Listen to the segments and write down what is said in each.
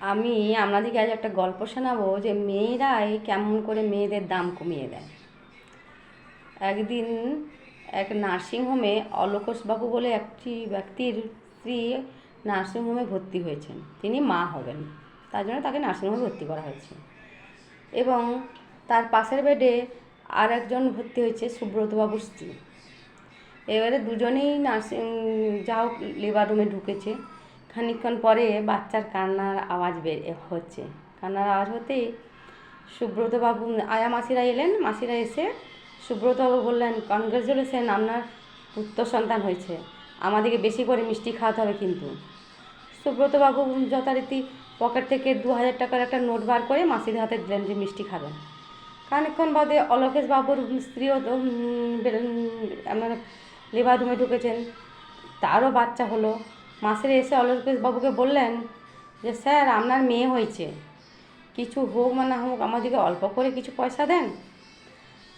আমি আপনাদেরকে আজ একটা গল্প শোনাবো যে মেয়েরাই কেমন করে মেয়েদের দাম কমিয়ে দেয়। একদিন এক নার্সিংহোমে অলকোষবাবু বলে একটি ব্যক্তির স্ত্রী নার্সিংহোমে ভর্তি হয়েছেন। তিনি মা হবেন। তার জন্য তাকে নার্সিংহোমে ভর্তি করা হয়েছে। এবং তার পাশের বেডে আর একজন ভর্তি হয়েছে সুব্রতবাবুর স্ত্রী। এবারে দুজনেই নার্সিং যা হোক লেবার রুমে ঢুকেছে। খানিকক্ষণ পরে বাচ্চার কান্নার আওয়াজ বের হচ্ছে। কান্নার আওয়াজ হতেই সুব্রতবাবু, আয়া মাসিরা এলেন, মাসিরা এসে সুব্রতবাবু বললেন কনগ্রেচুলেশন আপনার পুত্র সন্তান হয়েছে। আমাদেরকে বেশি করে মিষ্টি খাওয়াতে হবে কিন্তু। সুব্রতবাবু যথারীতি পকেট থেকে দু হাজার টাকার একটা নোট বার করে মাসির হাতে দিলেন যে মিষ্টি খাবেন। খানিকক্ষণ বাদে অলোকেশ বাবুর স্ত্রীও লেবার রুমে ঢুকেছেন। তারও বাচ্চা হলো। মাসির এসে বাবুকে বললেন যে, স্যার, আপনার মেয়ে হয়েছে। কিছু হোক মানে হোক, আমাদেরকে অল্প করে কিছু পয়সা দেন।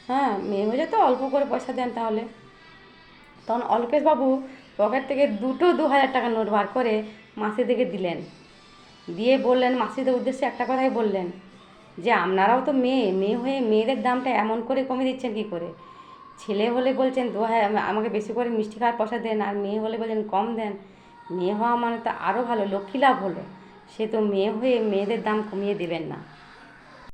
হ্যাঁ মেয়ে হয়েছে তো, অল্প করে পয়সা দেন তাহলে। তখন অল্পেশবাবু পকেট থেকে দুটো দু হাজার টাকা নোট বার করে মাসিদিকে দিলেন। দিয়ে বললেন, মাসিদের উদ্দেশ্যে একটা কথাই বললেন যে, আপনারাও তো মেয়ে মেয়ে হয়ে মেয়েদের দামটা এমন করে কমিয়ে দিচ্ছেন কী করে? ছেলে হলে বলছেন দু হাজার, আমাকে বেশি করে মিষ্টি খাওয়ার পয়সা দেন, আর মেয়ে হলে বলছেন কম দেন। মেয়ে হওয়া মানে তো আরও ভালো, লক্ষ্মী লাভ হলো। সে তো মেয়ে হয়ে মেয়েদের দাম কমিয়ে দেবেন না।